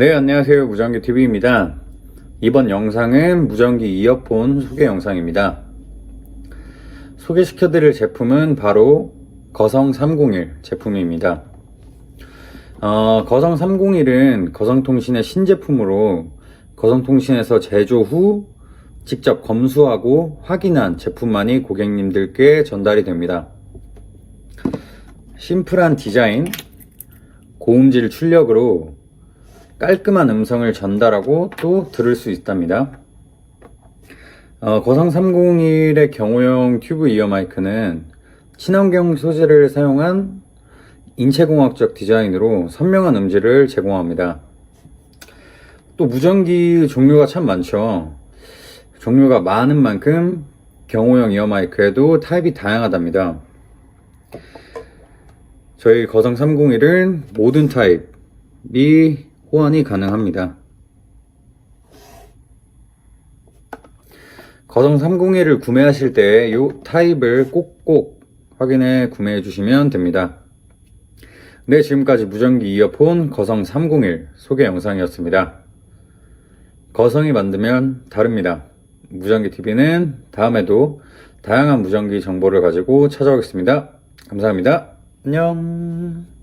네, 안녕하세요. 무전기TV입니다. 이번 영상은 무전기 이어폰 소개 영상입니다. 소개시켜 드릴 제품은 바로 거성 301 제품입니다. 어, 거성 301은 거성통신의 신제품으로 거성통신에서 제조 후 직접 검수하고 확인한 제품만이 고객님들께 전달이 됩니다. 심플한 디자인, 고음질 출력으로 깔끔한 음성을 전달하고 또 들을 수 있답니다. 어, 거성 301의 경호용 튜브 이어 마이크는 친환경 소재를 사용한 인체공학적 디자인으로 선명한 음질을 제공합니다. 또 무전기 종류가 참 많죠. 종류가 많은 만큼 경호용 이어 마이크에도 타입이 다양하답니다. 저희 거성 301은 모든 타입이 호환이 가능합니다. 거성 301을 구매하실 때 이 타입을 꼭꼭 확인해 구매해 주시면 됩니다. 네, 지금까지 무전기 이어폰 거성 301 소개 영상이었습니다. 거성이 만들면 다릅니다. 무전기 TV는 다음에도 다양한 무전기 정보를 가지고 찾아오겠습니다. 감사합니다. 안녕.